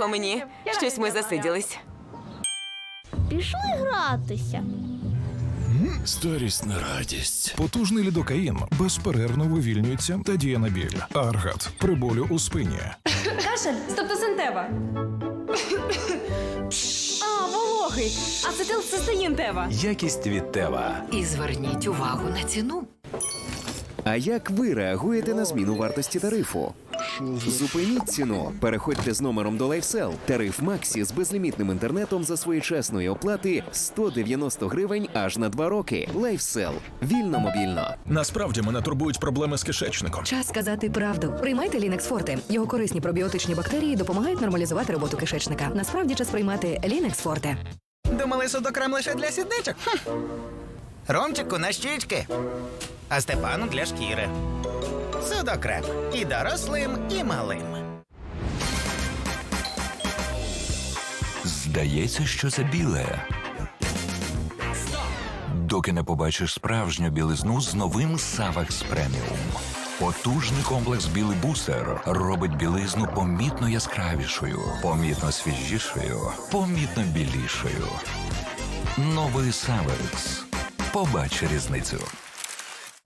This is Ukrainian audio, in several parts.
Чого мені? Щось ми засиділись. Пішли гратися. Старість не радість. Потужний лідокаїн безперервно вивільнюється та діє на біль. Аргат при болю у спині. Кашель, стептосинтева. А, вологий. Ацетилцистеїн тева. Якість від Тева. І зверніть увагу на ціну. А як ви реагуєте на зміну вартості тарифу? Зупиніть ціну. Переходьте з номером до LifeSell. Тариф Максі з безлімітним інтернетом за своєчасної оплати 190 гривень аж на 2 роки. LifeSell. Вільно мобільно. Насправді мене турбують проблеми з кишечником. Час сказати правду. Приймайте Лінекс Форте. Його корисні пробіотичні бактерії допомагають нормалізувати роботу кишечника. Насправді час приймати Лінекс Форте. Думали, судокрем лише для сідничок? Хм. Ромчику на щічки, а Степану для шкіри. Судокрем і дорослим, і малим. Здається, що це біле. Доки не побачиш справжню білизну з новим Савекс Преміум. Потужний комплекс Білий бустер робить білизну помітно яскравішою, помітно свіжішою, помітно білішою. Новий Савекс. Побач різницю.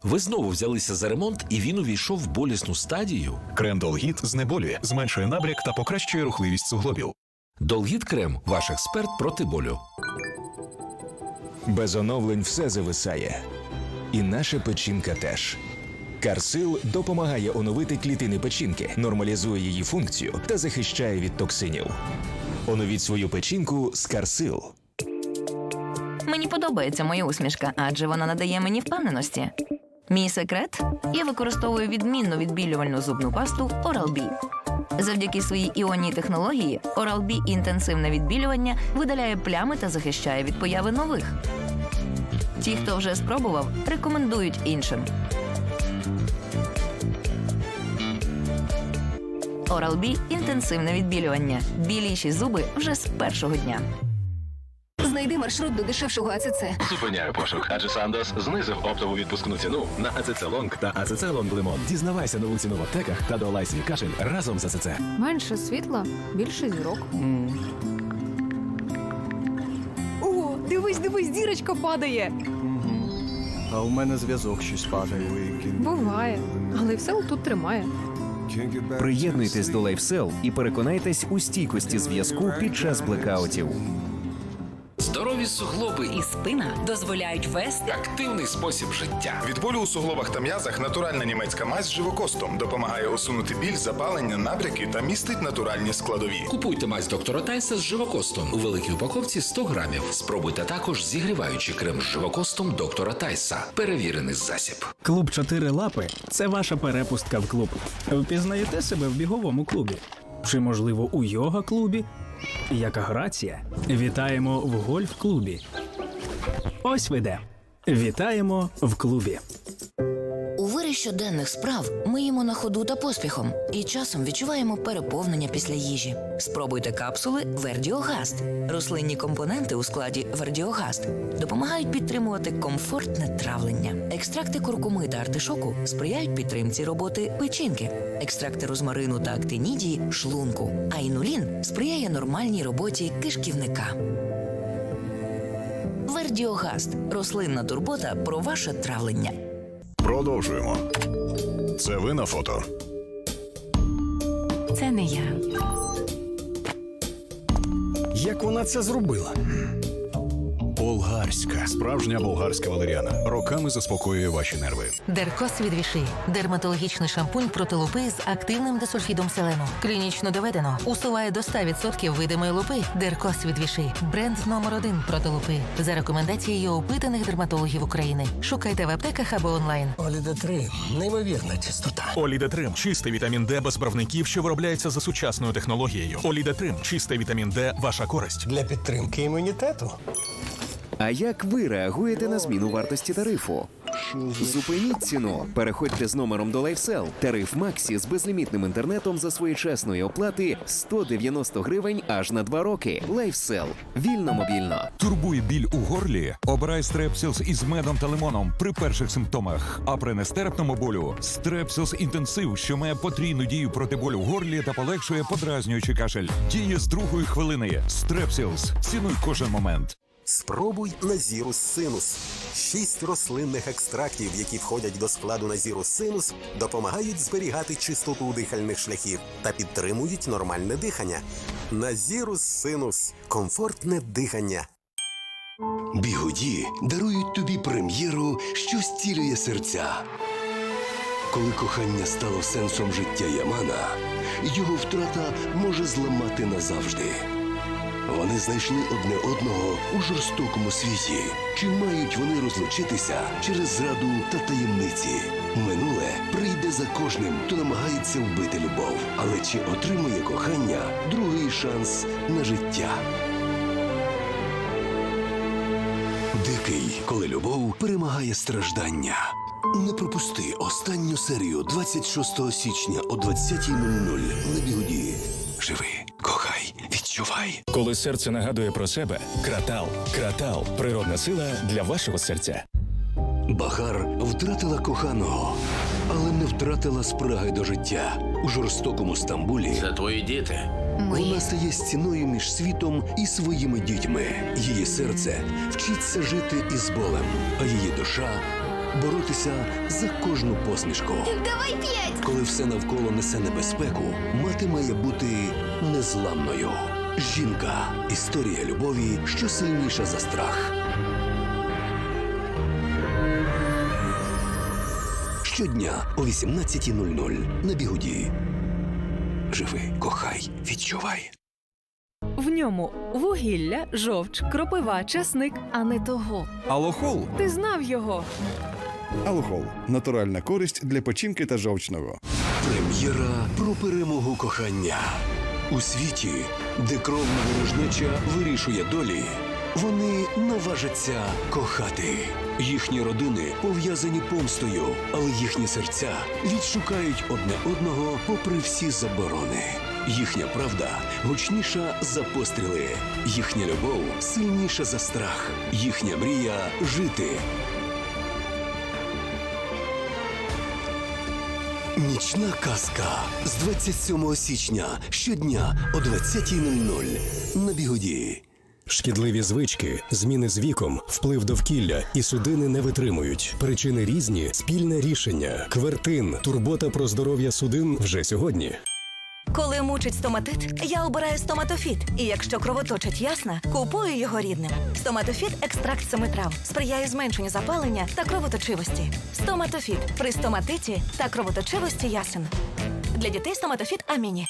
Ви знову взялися за ремонт, і він увійшов в болісну стадію. Крем Долгіт знеболює, зменшує набряк та покращує рухливість суглобів. Долгіт Крем, ваш експерт проти болю. Без оновлень все зависає. І наша печінка теж. Карсил допомагає оновити клітини печінки, нормалізує її функцію та захищає від токсинів. Оновіть свою печінку з Карсил. Мені подобається моя усмішка, адже вона надає мені впевненості. Мій секрет я використовую відмінну відбілювальну зубну пасту Oral-B. Завдяки своїй іонній технології Oral-B інтенсивне відбілювання видаляє плями та захищає від появи нових. Ті, хто вже спробував, рекомендують іншим. Oral-B – інтенсивне відбілювання. Біліші зуби вже з першого дня. Знайди маршрут до дешевшого АЦЦ. Зупиняю пошук, адже Сандос знизив оптову відпускну ціну на АЦЦ Лонг та АЦЦ Лонг Лимон. Дізнавайся нову ціну в аптеках та долай свій кашель разом з АЦЦ. Менше світла, більше зірок. О, дивись, дивись, зірочка падає. А у мене зв'язок щось падає. Буває, але все тут тримає. Приєднуйтесь до LifeSell і переконайтесь у стійкості зв'язку під час блекаутів. Здорові суглоби і спина дозволяють вести Активний спосіб життя. Від болю у суглобах та м'язах натуральна німецька мазь з живокостом допомагає усунути біль, запалення, набряки та містить натуральні складові. Купуйте мазь доктора Тайса з живокостом у великій упаковці 100 грамів. Спробуйте також зігріваючий крем з живокостом доктора Тайса. Перевірений засіб. Клуб «Чотири лапи це ваша перепустка в клуб. Впізнаєте себе в біговому клубі? Чи, можливо, у йога-клубі? Яка грація? Вітаємо в гольф-клубі. Ось ви де. Вітаємо в клубі. Щоденних справ ми їмо на ходу та поспіхом і часом відчуваємо переповнення після їжі. Спробуйте капсули Вердіогаст. Рослинні компоненти у складі Вердіогаст допомагають підтримувати комфортне травлення. Екстракти куркуми та артишоку сприяють підтримці роботи печінки, екстракти розмарину та актинідії шлунку, а інулін сприяє нормальній роботі кишківника. Вердіогаст рослинна турбота про ваше травлення. Продовжуємо. Це ви на фото. Це не я. Як вона це зробила? Болгарська. Справжня болгарська валеріана. Роками заспокоює ваші нерви. Деркос від Віши. Дерматологічний шампунь проти лупи з активним десульфідом селену. Клінічно доведено. Усуває до 100% видимої лупи. Деркос від Віши. Бренд номер один проти лупи. За рекомендацією опитаних дерматологів України. Шукайте в аптеках або онлайн. Олідетрин. Неймовірна чистота. Олідетрим чистий вітамін Д без барвників, що виробляється за сучасною технологією. Олідетрим чистий вітамін Д, ваша користь. Для підтримки імунітету. А як ви реагуєте на зміну вартості тарифу? Зупиніть ціну. Переходьте з номером до LifeSell. Тариф Максі з безлімітним інтернетом за своєчасної оплати 190 гривень аж на 2 роки. LifeSell. Вільно мобільно. Турбує біль у горлі? Обирай стрепсілс із медом та лимоном при перших симптомах. А при нестерпному болю стрепсілс інтенсив, що має потрійну дію проти болю в горлі та полегшує подразнюючий кашель. Діє з другої хвилини. Стрепсілс. Цінуй кожен момент. Спробуй Назірус Синус. Шість рослинних екстрактів, які входять до складу Назірус Синус, допомагають зберігати чистоту дихальних шляхів та підтримують нормальне дихання. Назірус Синус комфортне дихання. Бігуді дарують тобі прем'єру, що зцілює серця. Коли кохання стало сенсом життя Ямана, його втрата може зламати назавжди. Вони знайшли одне одного у жорстокому світі. Чи мають вони розлучитися через зраду та таємниці? Минуле прийде за кожним, хто намагається вбити любов. Але чи отримує кохання другий шанс на життя? Дикий, коли любов перемагає страждання. Не пропусти останню серію 26 січня о 20.00 на бігуді. Живи, відчувай. Коли серце нагадує про себе, кратал. Кратал природна сила для вашого серця. Бахар втратила коханого, але не втратила спраги до життя. У жорстокому Стамбулі Це твої діти. вона стає стіною між світом і своїми дітьми. Її серце вчиться жити із болем, а її душа боротися за кожну посмішку. Давай п'ять! Коли все навколо несе небезпеку, мати має бути незламною. Жінка історія любові, що сильніша за страх. Щодня о 18.00 на бігуді. Живи, кохай, відчувай. В ньому вугілля, жовч, кропива, часник, а не того. Алохол. Ти знав його. Алохол натуральна користь для печінки та жовчного. Прем'єра про перемогу кохання. У світі, де кровна ворожнеча вирішує долі, вони наважаться кохати. Їхні родини пов'язані помстою, але їхні серця відшукають одне одного попри всі заборони. Їхня правда гучніша за постріли, їхня любов сильніша за страх, їхня мрія жити. Нічна казка з 27 січня щодня о 20.00 на бігоді. Шкідливі звички, зміни з віком, вплив довкілля і судини не витримують. Причини різні, спільне рішення. Квертин, турбота про здоров'я судин вже сьогодні. Коли мучить стоматит, я обираю стоматофіт. І якщо кровоточить ясна, купую його рідним. Стоматофіт екстракт семи трав сприяє зменшенню запалення та кровоточивості. Стоматофіт при стоматиті та кровоточивості ясен. Для дітей стоматофіт Аміні.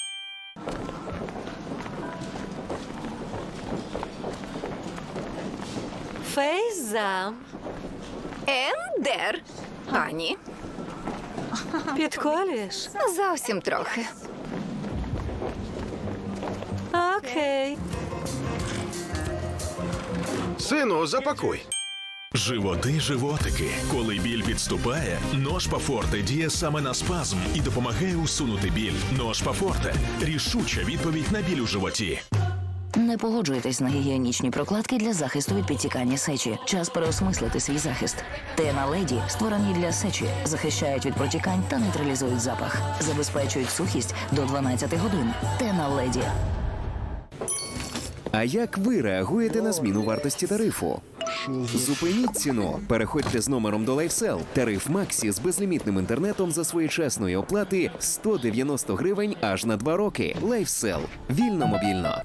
Фейза. Ендер. Ані. Підколюєш? Зовсім трохи. Окей. Сину, запакуй. Животи, животики. Коли біль підступає, ножпа Форте діє саме на спазм і допомагає усунути біль. Ножпа Форте рішуча відповідь на біль у животі. Не погоджуйтесь на гігієнічні прокладки для захисту від підтікання сечі. Час переосмислити свій захист. Тена леді створені для сечі, захищають від протікань та нейтралізують запах, забезпечують сухість до 12 годин. Тена леді. А як ви реагуєте на зміну вартості тарифу? Зупиніть ціну. Переходьте з номером до LifeSell. Тариф Максі з безлімітним інтернетом за своєчасної оплати 190 гривень аж на 2 роки. LifeSell. Вільно мобільно.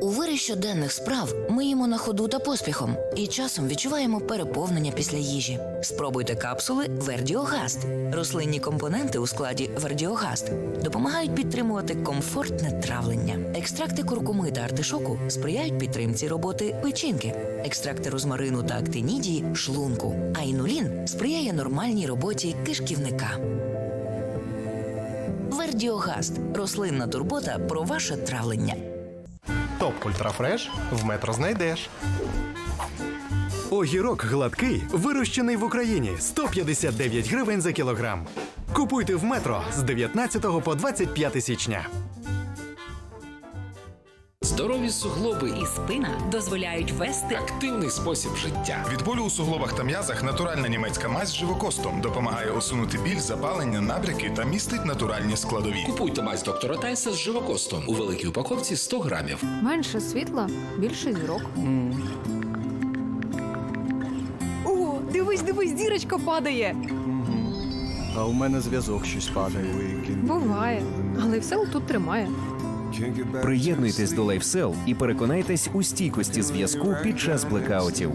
У вирі щоденних справ ми їмо на ходу та поспіхом і часом відчуваємо переповнення після їжі. Спробуйте капсули Вердіогаст. Рослинні компоненти у складі Вердіогаст допомагають підтримувати комфортне травлення. Екстракти куркуми та артишоку сприяють підтримці роботи печінки. Екстракти розмарину та актинідії шлунку. А інулін сприяє нормальній роботі кишківника. Вердіогаст рослинна турбота про ваше травлення. Топ Ультрафреш в метро знайдеш. Огірок гладкий, вирощений в Україні 159 гривень за кілограм. Купуйте в метро з 19 по 25 січня. Здорові суглоби і спина дозволяють вести активний спосіб життя. Від болю у суглобах та м'язах натуральна німецька мазь з живокостом допомагає усунути біль, запалення, набряки та містить натуральні складові. Купуйте мазь доктора Тайса з живокостом у великій упаковці 100 грамів. Менше світла, більше зірок. О, дивись, дивись, зірочка падає. А у мене зв'язок щось падає. Буває, але все тут тримає. Приєднуйтесь до LifeSell і переконайтесь у стійкості зв'язку під час блекаутів.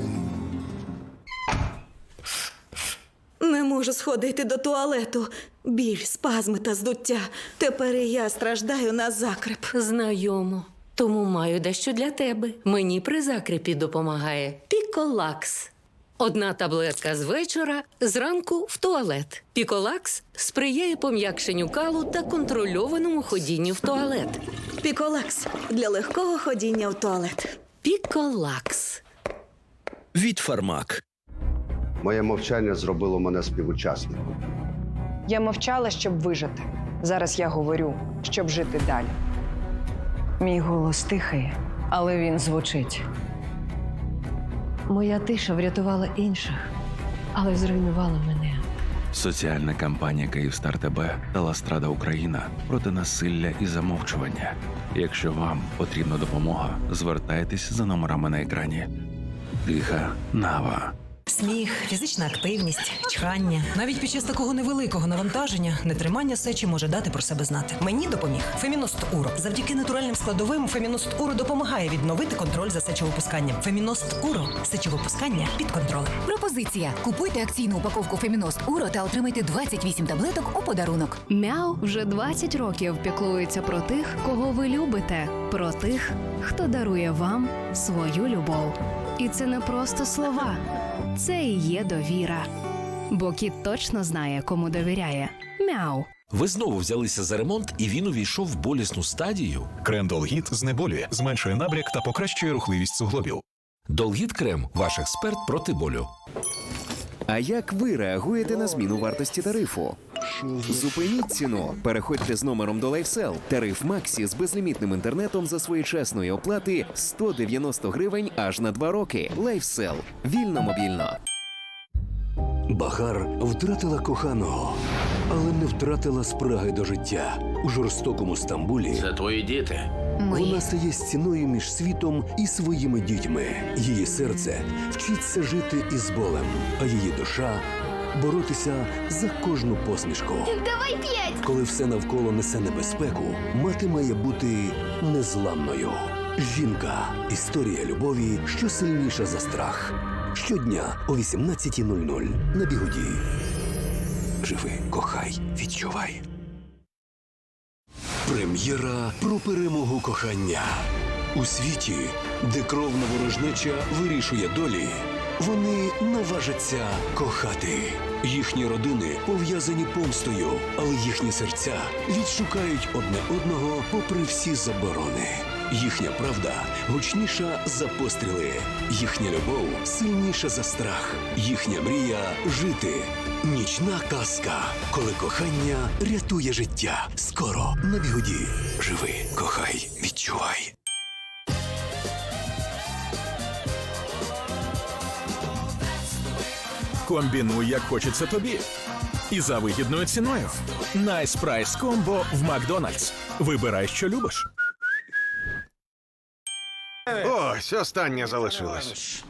Не можу сходити до туалету. Біль, спазми та здуття. Тепер і я страждаю на закреп. Знайомо. Тому маю дещо для тебе. Мені при закрепі допомагає Піколакс. Одна таблетка з вечора, зранку в туалет. Піколакс сприяє пом'якшенню калу та контрольованому ходінню в туалет. Піколакс для легкого ходіння в туалет. Піколакс. Від Фармак. Моє мовчання зробило мене співучасником. Я мовчала, щоб вижити. Зараз я говорю, щоб жити далі. Мій голос тихий, але він звучить. Моя тиша врятувала інших, але зруйнувала мене. Соціальна кампанія Київстар ТБ та Ластрада Україна проти насилля і замовчування. Якщо вам потрібна допомога, звертайтесь за номерами на екрані. Тиха Нава. Сміх, фізична активність, чхання. Навіть під час такого невеликого навантаження нетримання сечі може дати про себе знати. Мені допоміг Феміност Уро. Завдяки натуральним складовим Феміност Уро допомагає відновити контроль за сечовипусканням. Феміност Уро сечовипускання під контролем. Пропозиція: купуйте акційну упаковку Феміност Уро та отримайте 28 таблеток у подарунок. Мяу вже 20 років піклується про тих, кого ви любите, про тих, хто дарує вам свою любов. І це не просто слова, це і є довіра. Бо кіт точно знає, кому довіряє. Мяу. Ви знову взялися за ремонт, і він увійшов в болісну стадію. Крендолгіт знеболює, зменшує набряк та покращує рухливість суглобів. Долгіт Крем ваш експерт проти болю. А як ви реагуєте на зміну вартості тарифу? Зупиніть ціну. Переходьте з номером до LifeSell. Тариф Максі з безлімітним інтернетом за своєчасної оплати 190 гривень аж на 2 роки. LifeSell. Вільно мобільно. Бахар втратила коханого, але не втратила спраги до життя. У жорстокому Стамбулі Це твої діти. вона стає стіною між світом і своїми дітьми. Її серце вчиться жити із болем, а її душа боротися за кожну посмішку. Давай п'ять! Коли все навколо несе небезпеку, мати має бути незламною. Жінка історія любові, що сильніша за страх. Щодня о 18.00 на бігуді. Живи, кохай, відчувай. Прем'єра про перемогу кохання. У світі, де кровна ворожнеча вирішує долі, вони наважаться кохати. Їхні родини пов'язані помстою, але їхні серця відшукають одне одного попри всі заборони. Їхня правда гучніша за постріли, їхня любов сильніша за страх, їхня мрія жити. Нічна казка, коли кохання рятує життя. Скоро на бігуді. Живи, кохай, відчувай. Комбінуй, як хочеться тобі. І за вигідною ціною. Price Combo в Макдональдс. Вибирай, що любиш. Ось останнє залишилось.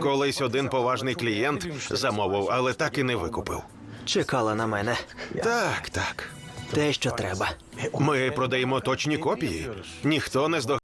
Колись один поважний клієнт замовив, але так і не викупив. Чекала на мене. Так, так. Те, що треба. Ми продаємо точні копії. Ніхто не здогадується.